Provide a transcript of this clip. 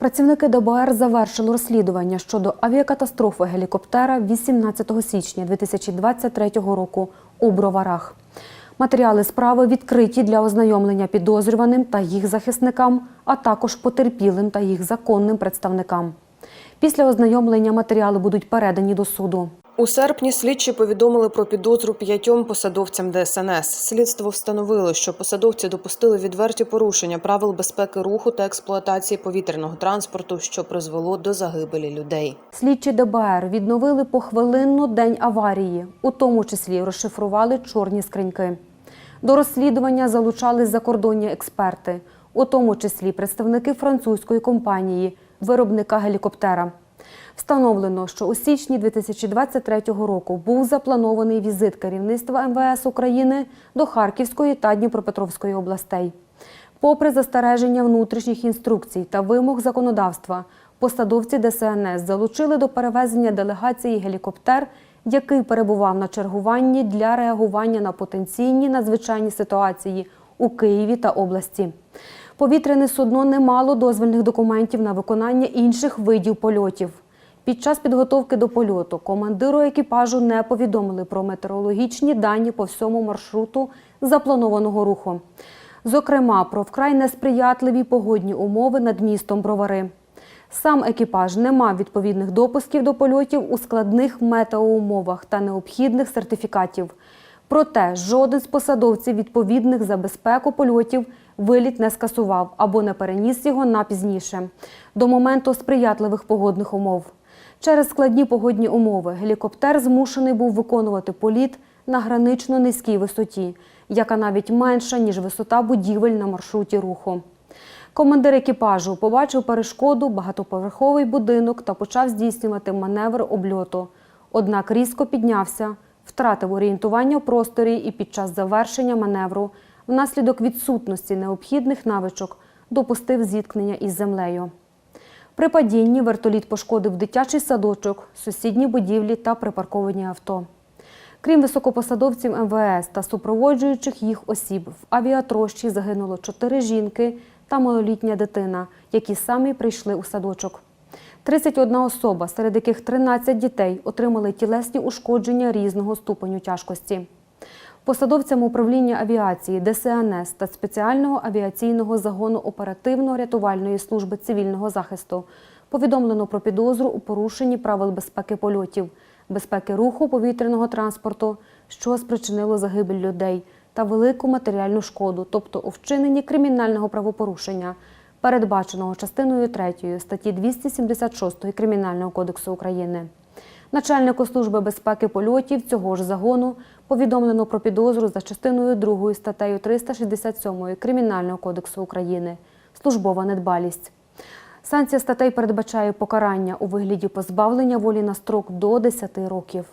Працівники ДБР завершили розслідування щодо авіакатастрофи гелікоптера 18 січня 2023 року у Броварах. Матеріали справи відкриті для ознайомлення підозрюваним та їх захисникам, а також потерпілим та їх законним представникам. Після ознайомлення матеріали будуть передані до суду. У серпні слідчі повідомили про підозру п'ятьом посадовцям ДСНС. Слідство встановило, що посадовці допустили відверті порушення правил безпеки руху та експлуатації повітряного транспорту, що призвело до загибелі людей. Слідчі ДБР відновили похвилинно день аварії, у тому числі розшифрували чорні скриньки. До розслідування залучались закордонні експерти, у тому числі представники французької компанії, виробника гелікоптера. Встановлено, що у січні 2023 року був запланований візит керівництва МВС України до Харківської та Дніпропетровської областей. Попри застереження внутрішніх інструкцій та вимог законодавства, посадовці ДСНС залучили до перевезення делегації гелікоптер, який перебував на чергуванні для реагування на потенційні надзвичайні ситуації у Києві та області. Повітряне судно не мало дозвільних документів на виконання інших видів польотів. Під час підготовки до польоту командиру екіпажу не повідомили про метеорологічні дані по всьому маршруту запланованого руху. Зокрема, про вкрай несприятливі погодні умови над містом Бровари. Сам екіпаж не мав відповідних допусків до польотів у складних метеоумовах та необхідних сертифікатів. Проте жоден з посадовців відповідних за безпеку польотів виліт не скасував або не переніс його на пізніше, до моменту сприятливих погодних умов. Через складні погодні умови гелікоптер змушений був виконувати політ на гранично низькій висоті, яка навіть менша, ніж висота будівель на маршруті руху. Командир екіпажу побачив перешкоду, багатоповерховий будинок та почав здійснювати маневр обльоту. Однак різко піднявся, втратив орієнтування в просторі і під час завершення маневру, внаслідок відсутності необхідних навичок, допустив зіткнення із землею. При падінні вертоліт пошкодив дитячий садочок, сусідні будівлі та припарковані авто. Крім високопосадовців МВС та супроводжуючих їх осіб, в авіатрощі загинуло чотири жінки та малолітня дитина, які самі прийшли у садочок. 31 особа, серед яких 13 дітей, отримали тілесні ушкодження різного ступеню тяжкості. Посадовцям управління авіації ДСНС та спеціального авіаційного загону оперативно-рятувальної служби цивільного захисту повідомлено про підозру у порушенні правил безпеки польотів, безпеки руху повітряного транспорту, що спричинило загибель людей та велику матеріальну шкоду, тобто у вчиненні кримінального правопорушення, передбаченого частиною 3 статті 276 Кримінального кодексу України. Начальнику служби безпеки польотів цього ж загону повідомлено про підозру за частиною 2 статтею 367 Кримінального кодексу України службова недбалість. Санкція статей передбачає покарання у вигляді позбавлення волі на строк до 10 років.